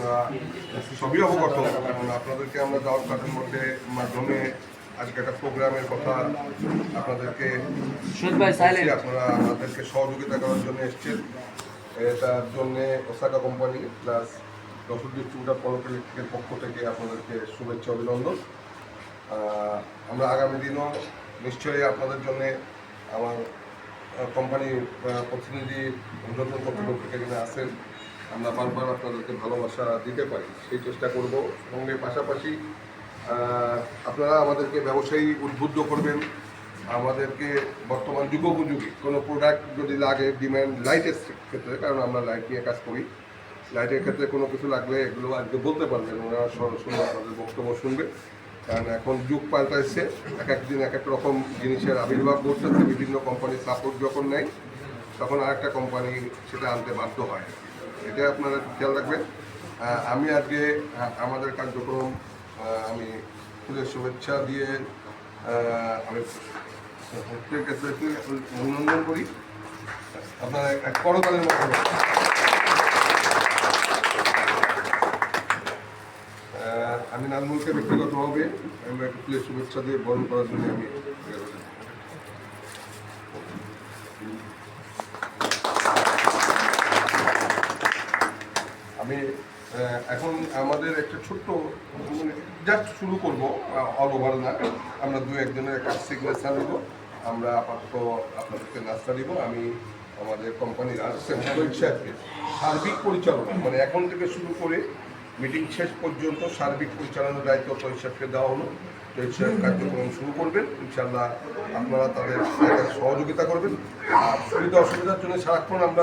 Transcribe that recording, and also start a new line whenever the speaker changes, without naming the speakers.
আপনারা সবই অবগত। কারণ আপনাদেরকে আমরা দাওয়াত কার্ডের মধ্যে মাধ্যমে আজকে একটা প্রোগ্রামের কথা আপনাদেরকে আপনারা আমাদেরকে সহযোগিতা করার জন্য এসছেন। এটার জন্য Osaka company plus Jessore distributor পলিটিকের পক্ষ থেকে আপনাদেরকে শুভেচ্ছা অভিনন্দন। আমরা আগামী দিনও নিশ্চয়ই আপনাদের জন্য আমার কোম্পানির প্রতিনিধি নতুন কর্তৃপক্ষকে এখানে আসেন আমরা বারবার আপনাদেরকে ভালোবাসা দিতে পারি, সেই চেষ্টা করব সঙ্গে পাশাপাশি আপনারা আমাদেরকে ব্যবসায়ী উদ্বুদ্ধ করবেন। আমাদেরকে বর্তমান যুগোপযোগী কোনো প্রোডাক্ট যদি লাগে ডিমান্ড লাইটের ক্ষেত্রে, কারণ আমরা লাইট নিয়ে কাজ করি। লাইটের ক্ষেত্রে কোনো কিছু লাগলে এগুলো আজকে বলতে পারবেন, ওনারা সরাসরি আপনাদের বক্তব্য শুনবে। কারণ এখন যুগ পাল্টাইছে, এক এক দিন এক এক রকম জিনিসের আবির্ভাব ঘটতেছে, বিভিন্ন কোম্পানির সাপোর্ট যখন নেয়, তখন আরেকটা কোম্পানি সেটা আনতে বাধ্য হয়। এটা আপনারা খেয়াল রাখবেন। আমি আজকে আমাদের কার্যক্রম আমি ফুলের শুভেচ্ছা দিয়ে আমি অভিনন্দন করি। আপনারা এক করতালের। আহ, আমি নাজমুলকে ব্যক্তিগতভাবে আমি একটা ফুলের শুভেচ্ছা দিয়ে বরণ করার জন্য আমি এখন আমাদের একটা ছোট্ট জাস্ট শুরু করব অল ওভার না। আমরা দু একজনের একটা সিগনেচার নিব। আমরা আপাতত আপনাদেরকে নাস্তা দিব। আমি আমাদের কোম্পানির শহীদ সার্বিক পরিচালনা মানে এখন থেকে শুরু করে মিটিং শেষ পর্যন্ত সার্বিক পরিচালনার দায়িত্ব সাহেবকে দেওয়া হলো। সাহেব কার্যক্রম শুরু করবেন। ইনশাল্লাহ আপনারা তাদের সহযোগিতা করবেন। আর সুবিধা অসুবিধার জন্য সারাক্ষণ আমরা